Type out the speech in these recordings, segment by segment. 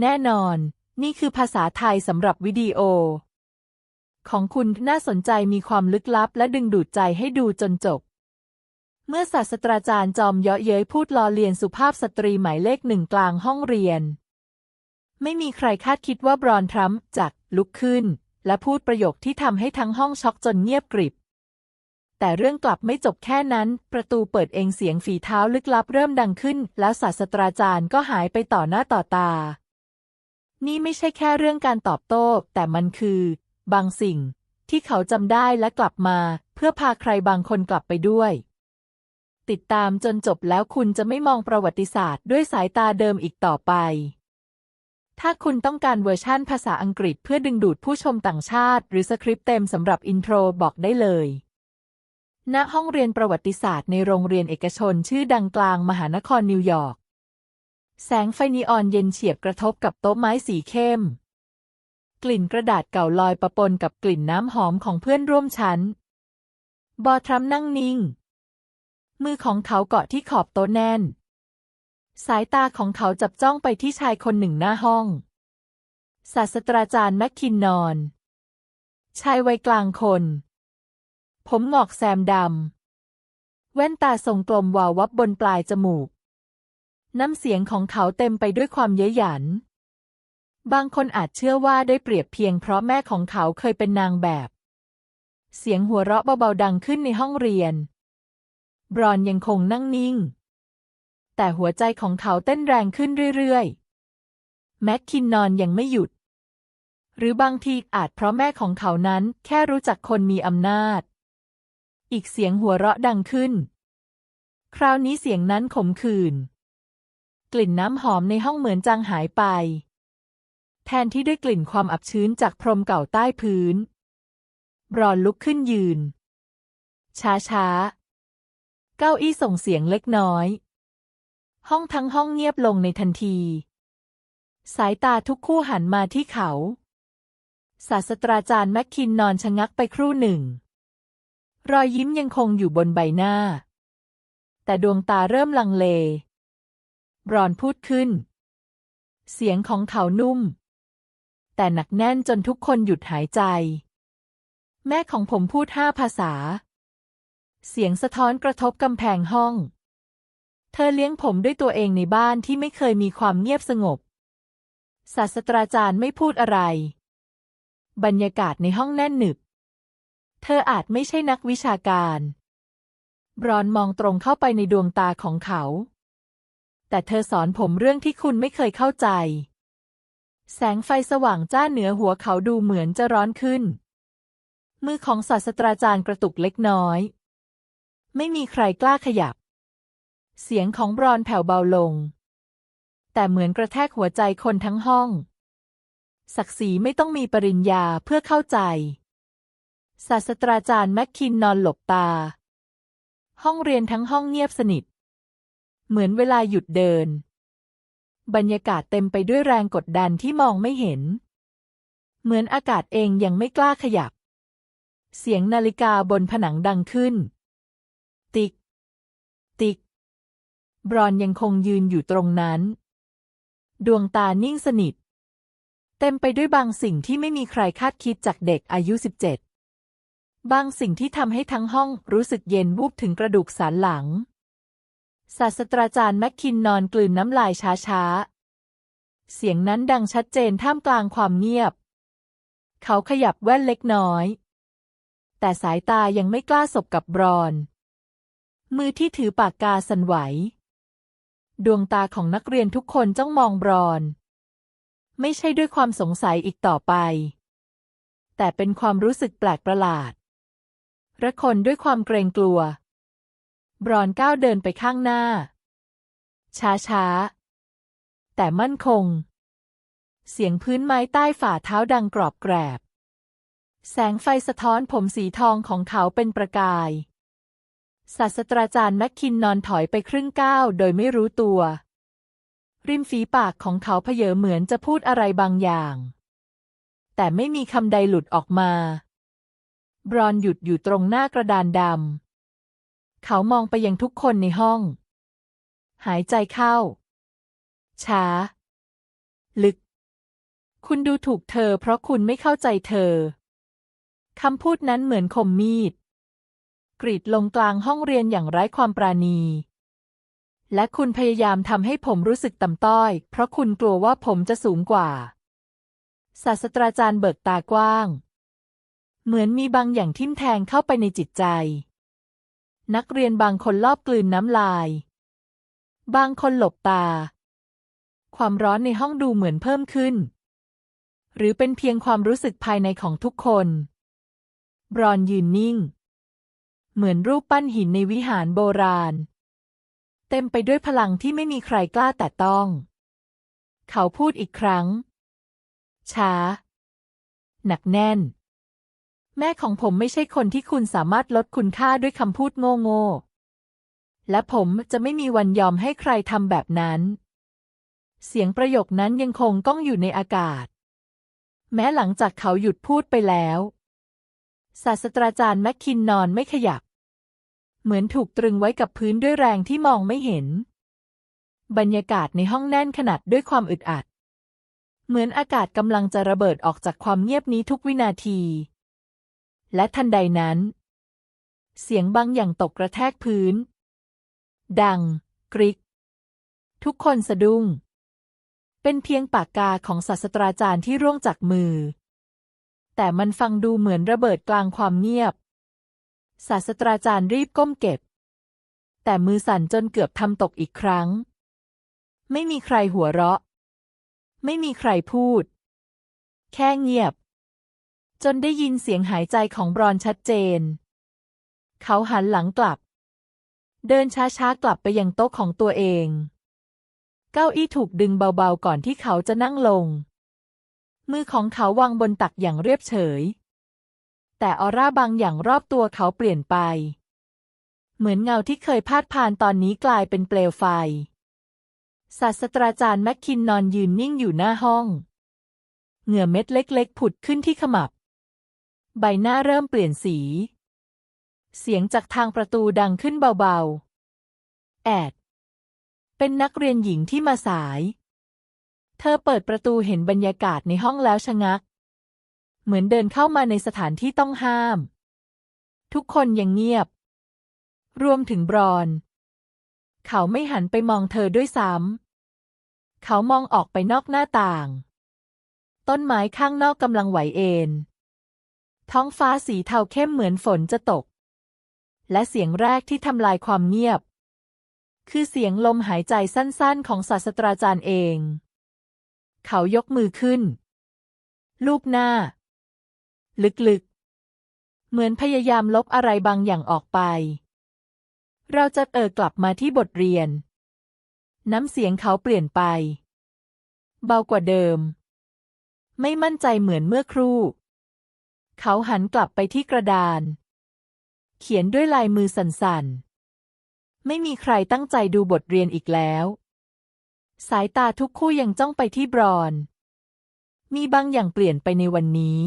แน่นอน นี่คือภาษาไทยสำหรับวิดีโอ ของคุณน่าสนใจมีความลึกลับและดึงดูดใจให้ดูจนจบ เมื่อศาสตราจารย์จอมเยาะเย้ยพูดล้อเลียนสุภาพสตรีหมายเลขหนึ่งกลางห้องเรียน ไม่มีใครคาดคิดว่าบรอนทรัมป์จะลุกขึ้น และพูดประโยคที่ทำให้ทั้งห้องช็อกจนเงียบกริบแต่เรื่องกลับไม่จบแค่นั้น ประตูเปิดเองเสียงฝีเท้าลึกลับเริ่มดังขึ้น แล้วศาสตราจารย์ก็หายไปต่อหน้าต่อตา นี่ไม่ใช่แค่เรื่องการตอบโต้ แต่มันคือ บางสิ่ง ที่เขาจำได้และกลับมา เพื่อพาใครบางคนกลับไปด้วย ติดตามจนจบแล้วคุณจะไม่มองประวัติศาสตร์ด้วยสายตาเดิมอีกต่อไป ถ้าคุณต้องการเวอร์ชั่นภาษาอังกฤษเพื่อดึงดูดผู้ชมต่างชาติ หรือสคริปต์เต็มสำหรับอินโทรบอกได้เลยณห้องเรียนประวัติศาสตร์ในโรงเรียนเอกชนชื่อดังกลางมหานครนิวยอร์ก แสงไฟนีออนเย็นเฉียบกระทบกับโต๊ะไม้สีเข้ม กลิ่นกระดาษเก่าลอยประปนกับกลิ่นน้ำหอมของเพื่อนร่วมชั้น บอทรัมนั่งนิ่ง มือของเขาเกาะที่ขอบโต๊ะแน่น สายตาของเขาจับจ้องไปที่ชายคนหนึ่งหน้าห้อง ศาสตราจารย์แมคคินนอน ชายวัยกลางคน ผมหงอกแซมดำแว่นตาทรงกลมวาววับบนปลายจมูก น้ำเสียงของเขาเต็มไปด้วยความเย้ยหยัน บางคนอาจเชื่อว่าได้เปรียบเพียงเพราะแม่ของเขาเคยเป็นนางแบบ เสียงหัวเราะเบาๆดังขึ้นในห้องเรียน บรอนยังคงนั่งนิ่ง แต่หัวใจของเขาเต้นแรงขึ้นเรื่อยๆ แม็กคินนอนยังไม่หยุด หรือบางทีอาจเพราะแม่ของเขานั้นแค่รู้จักคนมีอำนาจ อีกเสียงหัวเราะดังขึ้น คราวนี้เสียงนั้นขมขื่น กลิ่นน้ำหอมในห้องเหมือนจางหายไป แทนที่ด้วยกลิ่นความอับชื้นจากพรมเก่าใต้พื้น บรอนลุกขึ้นยืน ช้าๆเก้าอี้ส่งเสียงเล็กน้อย ห้องทั้งห้องเงียบลงในทันที สายตาทุกคู่หันมาที่เขา ศาสตราจารย์แมคคินนอนชะงักไปครู่หนึ่ง รอยยิ้มยังคงอยู่บนใบหน้า แต่ดวงตาเริ่มลังเล รอนพูดขึ้น เสียงของเขานุ่ม แต่หนักแน่นจนทุกคนหยุดหายใจ แม่ของผมพูดห้าภาษา เสียงสะท้อนกระทบกำแพงห้อง เธอเลี้ยงผมด้วยตัวเองในบ้านที่ไม่เคยมีความเงียบสงบ ศาสตราจารย์ไม่พูดอะไร บรรยากาศในห้องแน่นหนึบ เธออาจไม่ใช่นักวิชาการบรอนมองตรงเข้าไปในดวงตาของเขา แต่เธอสอนผมเรื่องที่คุณไม่เคยเข้าใจ แสงไฟสว่างจ้าเหนือหัวเขาดูเหมือนจะร้อนขึ้น มือของศาสตราจารย์กระตุกเล็กน้อย ไม่มีใครกล้าขยับ เสียงของบรอนแผ่วเบาลง แต่เหมือนกระแทกหัวใจคนทั้งห้อง ศักดิ์ศรีไม่ต้องมีปริญญาเพื่อเข้าใจ ศาสตราจารย์แมคคินนอนหลบตา ห้องเรียนทั้งห้องเงียบสนิท เหมือนเวลาหยุดเดิน บรรยากาศเต็มไปด้วยแรงกดดันที่มองไม่เห็น เหมือนอากาศเองยังไม่กล้าขยับ เสียงนาฬิกาบนผนังดังขึ้น ติกติกบรอนยังคงยืนอยู่ตรงนั้น ดวงตานิ่งสนิท เต็มไปด้วยบางสิ่งที่ไม่มีใครคาดคิดจากเด็กอายุ 17 บางสิ่งที่ทำให้ทั้งห้องรู้สึกเย็นวูบถึงกระดูกสันหลัง ศาสตราจารย์แมคคินนอนกลืนน้ำลายช้าๆ เสียงนั้นดังชัดเจนท่ามกลางความเงียบ เขาขยับแว่นเล็กน้อย แต่สายตายังไม่กล้าสบกับบรอน มือที่ถือปากกาสั่นไหว ดวงตาของนักเรียนทุกคนจ้องมองบรอน ไม่ใช่ด้วยความสงสัยอีกต่อไป แต่เป็นความรู้สึกแปลกประหลาดระคนด้วยความเกรงกลัว บรอนก้าวเดินไปข้างหน้า ช้าๆ แต่มั่นคง เสียงพื้นไม้ใต้ฝ่าเท้าดังกรอบแกรบ แสงไฟสะท้อนผมสีทองของเขาเป็นประกายศาสตราจารย์แมคคินนอนถอยไปครึ่งก้าวโดยไม่รู้ตัว ริมฝีปากของเขาเพเยอเหมือนจะพูดอะไรบางอย่าง แต่ไม่มีคำใดหลุดออกมา บรอนหยุดอยู่ตรงหน้ากระดานดำ เขามองไปยังทุกคนในห้อง หายใจเข้า ช้า ลึก คุณดูถูกเธอเพราะคุณไม่เข้าใจเธอ คำพูดนั้นเหมือนคมมีด กรีดลงกลางห้องเรียนอย่างไร้ความปราณี และคุณพยายามทำให้ผมรู้สึกต่ำต้อย เพราะคุณกลัวว่าผมจะสูงกว่า ศาสตราจารย์เบิกตากว้าง เหมือนมีบางอย่างทิ่มแทงเข้าไปในจิตใจ นักเรียนบางคนลอบกลืนน้ำลาย บางคนหลบตา ความร้อนในห้องดูเหมือนเพิ่มขึ้น หรือเป็นเพียงความรู้สึกภายในของทุกคน บรอนยืนนิ่ง เหมือนรูปปั้นหินในวิหารโบราณ เต็มไปด้วยพลังที่ไม่มีใครกล้าแตะต้อง เขาพูดอีกครั้ง ช้า หนักแน่น แม่ของผมไม่ใช่คนที่คุณสามารถลดคุณค่าด้วยคำพูดโง่ๆและผมจะไม่มีวันยอมให้ใครทำแบบนั้น เสียงประโยคนั้นยังคงก้องอยู่ในอากาศ แม้หลังจากเขาหยุดพูดไปแล้ว ศาสตราจารย์แมคคินนอนไม่ขยับ เหมือนถูกตรึงไว้กับพื้นด้วยแรงที่มองไม่เห็น บรรยากาศในห้องแน่นขนาดด้วยความอึดอัด เหมือนอากาศกำลังจะระเบิดออกจากความเงียบนี้ทุกวินาที และทันใดนั้น เสียงบางอย่างตกกระแทกพื้น ดัง กริก ทุกคนสะดุ้ง เป็นเพียงปากกาของศาสตราจารย์ที่ร่วงจากมือ แต่มันฟังดูเหมือนระเบิดกลางความเงียบ ศาสตราจารย์รีบก้มเก็บ แต่มือสั่นจนเกือบทำตกอีกครั้ง ไม่มีใครหัวเราะ ไม่มีใครพูด แค่เงียบ จนได้ยินเสียงหายใจของบรอนชัดเจน เขาหันหลังกลับ เดินช้าๆกลับไปยังโต๊ะของตัวเอง เก้าอี้ถูกดึงเบาๆก่อนที่เขาจะนั่งลง มือของเขาวางบนตักอย่างเรียบเฉย แต่ออร่าบางอย่างรอบตัวเขาเปลี่ยนไป เหมือนเงาที่เคยพาดผ่านตอนนี้กลายเป็นเปลวไฟ ศาสตราจารย์แมคคินนอนยืนนิ่งอยู่หน้าห้อง เหงื่อเม็ดเล็กๆ ผุดขึ้นที่ขมับ ใบหน้าเริ่มเปลี่ยนสี เสียงจากทางประตูดังขึ้นเบาๆ แอด เป็นนักเรียนหญิงที่มาสาย เธอเปิดประตูเห็นบรรยากาศในห้องแล้วชะงัก เหมือนเดินเข้ามาในสถานที่ต้องห้าม ทุกคนยังเงียบ รวมถึงบรอน เขาไม่หันไปมองเธอด้วยซ้ำ เขามองออกไปนอกหน้าต่าง ต้นไม้ข้างนอกกำลังไหวเอน ท้องฟ้าสีเทาเข้มเหมือนฝนจะตก และเสียงแรกที่ทำลายความเงียบ คือเสียงลมหายใจสั้นๆ ของศาสตราจารย์เอง เขายกมือขึ้น ลูบหน้า ลึกๆ เหมือนพยายามลบอะไรบางอย่างออกไป เราจะเอ่อกลับมาที่บทเรียน น้ำเสียงเขาเปลี่ยนไป เบากว่าเดิม ไม่มั่นใจเหมือนเมื่อครู่ เขาหันกลับไปที่กระดาน เขียนด้วยลายมือสั่นๆ ไม่มีใครตั้งใจดูบทเรียนอีกแล้ว สายตาทุกคู่ยังจ้องไปที่บรอน มีบางอย่างเปลี่ยนไปในวันนี้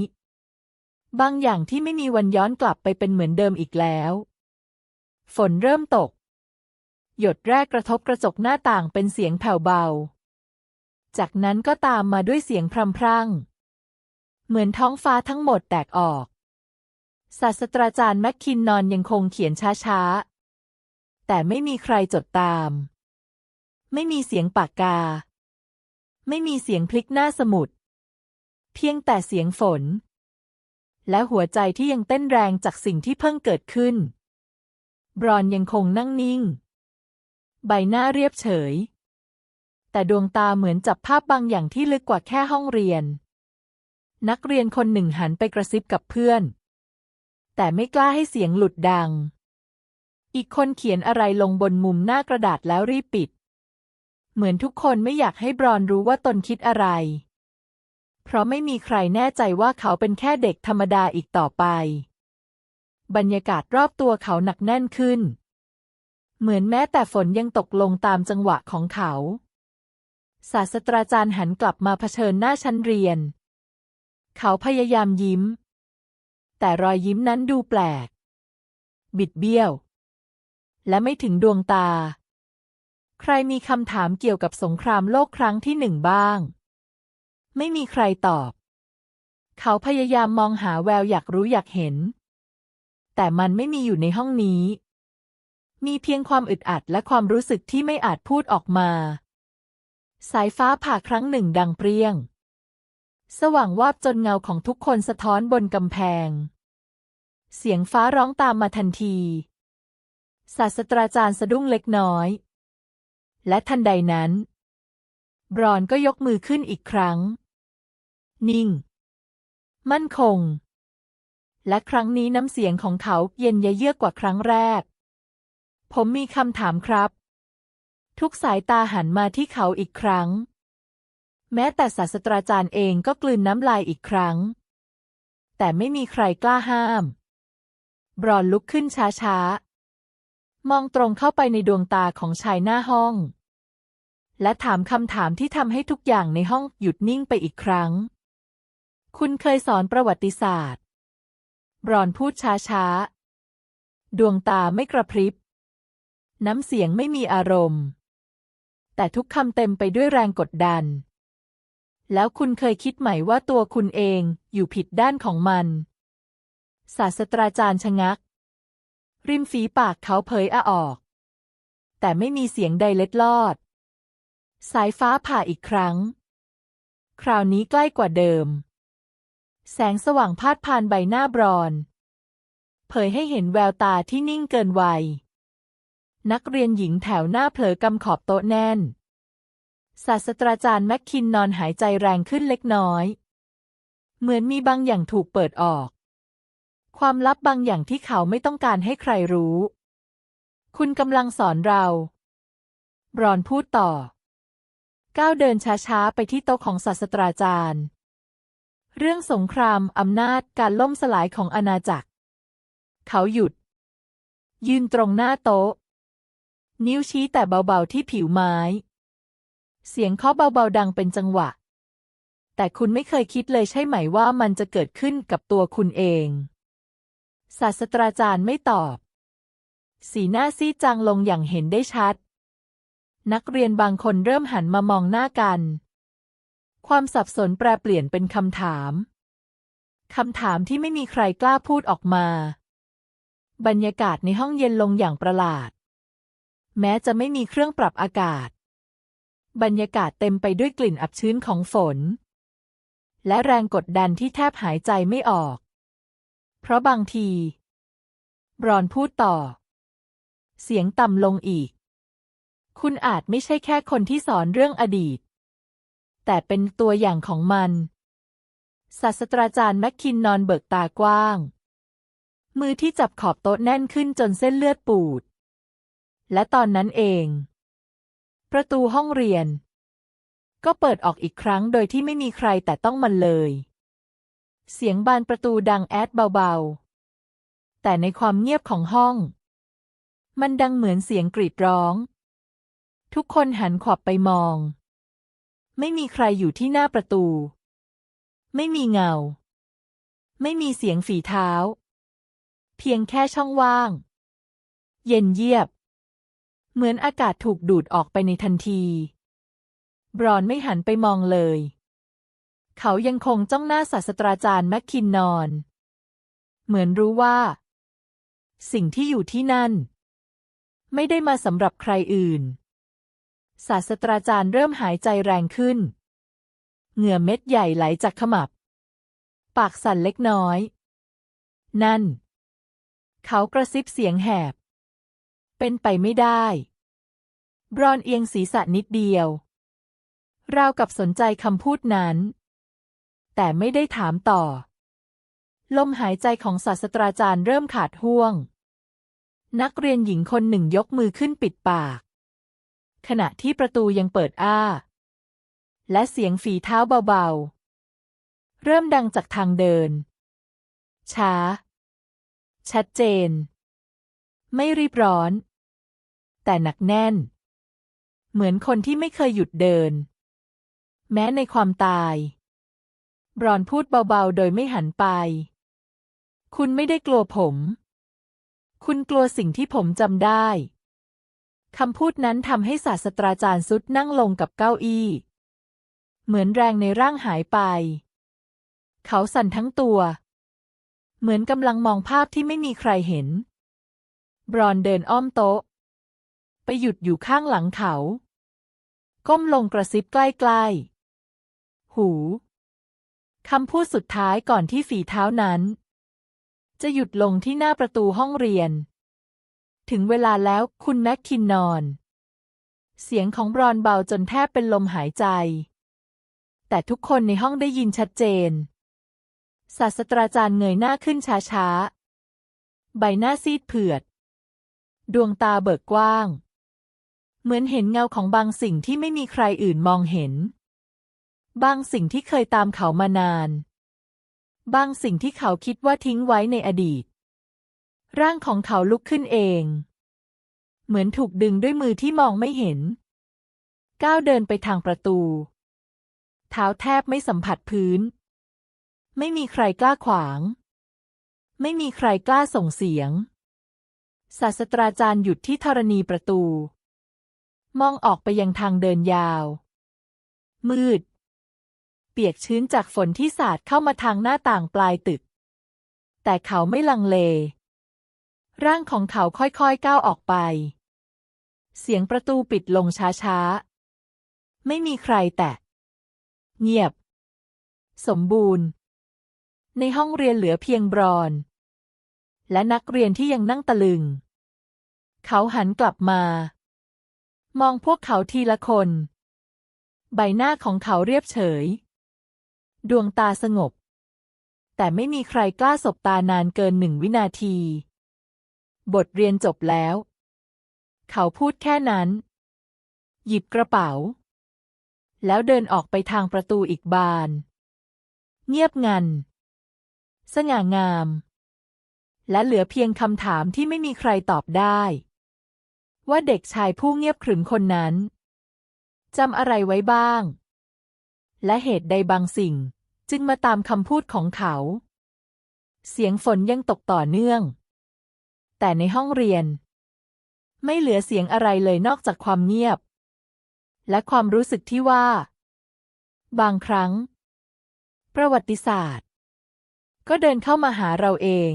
บางอย่างที่ไม่มีวันย้อนกลับไปเป็นเหมือนเดิมอีกแล้ว ฝนเริ่มตก หยดแรกกระทบกระจกหน้าต่างเป็นเสียงแผ่วเบา จากนั้นก็ตามมาด้วยเสียงพรำพรั่ง เหมือนท้องฟ้าทั้งหมดแตกออก ศาสตราจารย์แมคคินนอนยังคงเขียนช้าๆ แต่ไม่มีใครจดตาม ไม่มีเสียงปากกา ไม่มีเสียงพลิกหน้าสมุด เพียงแต่เสียงฝน และหัวใจที่ยังเต้นแรงจากสิ่งที่เพิ่งเกิดขึ้น บรอนยังคงนั่งนิ่ง ใบหน้าเรียบเฉย แต่ดวงตาเหมือนจับภาพบางอย่างที่ลึกกว่าแค่ห้องเรียน นักเรียนคนหนึ่งหันไปกระซิบกับเพื่อน แต่ไม่กล้าให้เสียงหลุดดัง อีกคนเขียนอะไรลงบนมุมหน้ากระดาษแล้วรีบปิด เหมือนทุกคนไม่อยากให้บรอนรู้ว่าตนคิดอะไร เพราะไม่มีใครแน่ใจว่าเขาเป็นแค่เด็กธรรมดาอีกต่อไป บรรยากาศรอบตัวเขาหนักแน่นขึ้น เหมือนแม้แต่ฝนยังตกลงตามจังหวะของเขาศาสตราจารย์หันกลับมาเผชิญหน้าชั้นเรียน เขาพยายามยิ้ม แต่รอยยิ้มนั้นดูแปลก บิดเบี้ยว และไม่ถึงดวงตา ใครมีคำถามเกี่ยวกับสงครามโลกครั้งที่หนึ่งบ้าง ไม่มีใครตอบ เขาพยายามมองหาแววอยากรู้อยากเห็น แต่มันไม่มีอยู่ในห้องนี้ มีเพียงความอึดอัดและความรู้สึกที่ไม่อาจพูดออกมา สายฟ้าผ่าครั้งหนึ่งดังเปรี้ยง สว่างวาบจนเงาของทุกคนสะท้อนบนกำแพง เสียงฟ้าร้องตามมาทันที ศาสตราจารย์สะดุ้งเล็กน้อย และทันใดนั้น บรอนก็ยกมือขึ้นอีกครั้ง นิ่ง มั่นคง และครั้งนี้น้ำเสียงของเขาเย็นเยือกกว่าครั้งแรก ผมมีคำถามครับ ทุกสายตาหันมาที่เขาอีกครั้ง แม้แต่ศาสตราจารย์เองก็กลืนน้ำลายอีกครั้ง แต่ไม่มีใครกล้าห้าม บรอนลุกขึ้นช้าๆ มองตรงเข้าไปในดวงตาของชายหน้าห้อง และถามคำถามที่ทำให้ทุกอย่างในห้องหยุดนิ่งไปอีกครั้ง คุณเคยสอนประวัติศาสตร์ บรอนพูดช้าๆ ดวงตาไม่กระพริบ น้ำเสียงไม่มีอารมณ์ แต่ทุกคำเต็มไปด้วยแรงกดดัน แล้วคุณเคยคิดไหมว่าตัวคุณเองอยู่ผิดด้านของมัน ศาสตราจารย์ชะงัก ริมฝีปากเขาเผยอาออก แต่ไม่มีเสียงใดเล็ดลอด สายฟ้าผ่าอีกครั้ง คราวนี้ใกล้กว่าเดิม แสงสว่างพาดผ่านใบหน้าบรอน เผยให้เห็นแววตาที่นิ่งเกินวัย นักเรียนหญิงแถวหน้าเผลอกำขอบโต๊ะแน่น ศาสตราจารย์แมคคินนอนหายใจแรงขึ้นเล็กน้อย เหมือนมีบางอย่างถูกเปิดออก ความลับบางอย่างที่เขาไม่ต้องการให้ใครรู้ คุณกำลังสอนเราบรอนพูดต่อ ก้าวเดินช้าๆ ไปที่โต๊ะของศาสตราจารย์ เรื่องสงครามอำนาจการล่มสลายของอาณาจักร เขาหยุด ยืนตรงหน้าโต๊ะ นิ้วชี้แต่เบาๆที่ผิวไม้ เสียงเคาะเบาๆดังเป็นจังหวะ แต่คุณไม่เคยคิดเลยใช่ไหมว่ามันจะเกิดขึ้นกับตัวคุณเอง ศาสตราจารย์ไม่ตอบ สีหน้าซีดจางลงอย่างเห็นได้ชัด นักเรียนบางคนเริ่มหันมามองหน้ากัน ความสับสนแปรเปลี่ยนเป็นคำถาม คำถามที่ไม่มีใครกล้าพูดออกมา บรรยากาศในห้องเย็นลงอย่างประหลาด แม้จะไม่มีเครื่องปรับอากาศ บรรยากาศเต็มไปด้วยกลิ่นอับชื้นของฝน และแรงกดดันที่แทบหายใจไม่ออก เพราะบางที บรอนพูดต่อ เสียงต่ำลงอีก คุณอาจไม่ใช่แค่คนที่สอนเรื่องอดีต แต่เป็นตัวอย่างของมัน ศาสตราจารย์แมคคินนอนเบิกตากว้าง มือที่จับขอบโต๊ะแน่นขึ้นจนเส้นเลือดปูด และตอนนั้นเอง ประตูห้องเรียน ก็เปิดออกอีกครั้งโดยที่ไม่มีใครแต่ต้องมันเลย เสียงบานประตูดังแอดเบาๆ แต่ในความเงียบของห้อง มันดังเหมือนเสียงกรีดร้อง ทุกคนหันขวับไปมอง ไม่มีใครอยู่ที่หน้าประตู ไม่มีเงา ไม่มีเสียงฝีเท้า เพียงแค่ช่องว่าง เย็นเยียบ เหมือนอากาศถูกดูดออกไปในทันที บรอนไม่หันไปมองเลย เขายังคงจ้องหน้าศาสตราจารย์แมคคินนอน เหมือนรู้ว่า สิ่งที่อยู่ที่นั่น ไม่ได้มาสำหรับใครอื่น ศาสตราจารย์เริ่มหายใจแรงขึ้น เหงื่อเม็ดใหญ่ไหลจากขมับ ปากสั่นเล็กน้อย นั่น เขากระซิบเสียงแหบ เป็นไปไม่ได้ บรอนเอียงศีรษะนิดเดียว ราวกับสนใจคำพูดนั้น แต่ไม่ได้ถามต่อ ลมหายใจของศาสตราจารย์เริ่มขาดห่วง นักเรียนหญิงคนหนึ่งยกมือขึ้นปิดปาก ขณะที่ประตูยังเปิดอ้า และเสียงฝีเท้าเบาๆ เริ่มดังจากทางเดิน ช้า ชัดเจนไม่รีบร้อน แต่หนักแน่น เหมือนคนที่ไม่เคยหยุดเดิน แม้ในความตาย บรอนพูดเบาๆ โดยไม่หันไป คุณไม่ได้กลัวผม คุณกลัวสิ่งที่ผมจำได้คำพูดนั้นทำให้ศาสตราจารย์ซุดนั่งลงกับเก้าอี้ เหมือนแรงในร่างหายไป เขาสั่นทั้งตัว เหมือนกำลังมองภาพที่ไม่มีใครเห็น บรอนเดินอ้อมโต๊ะ ไปหยุดอยู่ข้างหลังเขา ก้มลงกระซิบใกล้ๆ หูคำพูดสุดท้ายก่อนที่ฝีเท้านั้น จะหยุดลงที่หน้าประตูห้องเรียน ถึงเวลาแล้วคุณแม็กคินนอน เสียงของบรอนเบาจนแทบเป็นลมหายใจ แต่ทุกคนในห้องได้ยินชัดเจน ศาสตราจารย์เงยหน้าขึ้นช้าๆ ใบหน้าซีดเผือด ดวงตาเบิกกว้าง เหมือนเห็นเงาของบางสิ่งที่ไม่มีใครอื่นมองเห็น บางสิ่งที่เคยตามเขามานาน บางสิ่งที่เขาคิดว่าทิ้งไว้ในอดีต ร่างของเขาลุกขึ้นเอง เหมือนถูกดึงด้วยมือที่มองไม่เห็น ก้าวเดินไปทางประตู เท้าแทบไม่สัมผัสพื้น ไม่มีใครกล้าขวาง ไม่มีใครกล้าส่งเสียงศาสตราจารย์หยุดที่ธรณีประตู มองออกไปยังทางเดินยาว มืด เปียกชื้นจากฝนที่สาดเข้ามาทางหน้าต่างปลายตึก แต่เขาไม่ลังเล ร่างของเขาค่อยๆก้าวออกไป เสียงประตูปิดลงช้าๆ ไม่มีใครแตะ เงียบ สมบูรณ์ ในห้องเรียนเหลือเพียงบรอน และนักเรียนที่ยังนั่งตะลึง เขาหันกลับมา มองพวกเขาทีละคน ใบหน้าของเขาเรียบเฉย ดวงตาสงบ แต่ไม่มีใครกล้าสบตานานเกินหนึ่งวินาที บทเรียนจบแล้ว เขาพูดแค่นั้น หยิบกระเป๋า แล้วเดินออกไปทางประตูอีกบาน เงียบงัน สง่างาม และเหลือเพียงคำถามที่ไม่มีใครตอบได้ ว่าเด็กชายผู้เงียบขรึมคนนั้นจำอะไรไว้บ้าง และเหตุใดบางสิ่งจึงมาตามคำพูดของเขา เสียงฝนยังตกต่อเนื่อง แต่ในห้องเรียน ไม่เหลือเสียงอะไรเลยนอกจากความเงียบ และความรู้สึกที่ว่า บางครั้ง ประวัติศาสตร์ ก็เดินเข้ามาหาเราเอง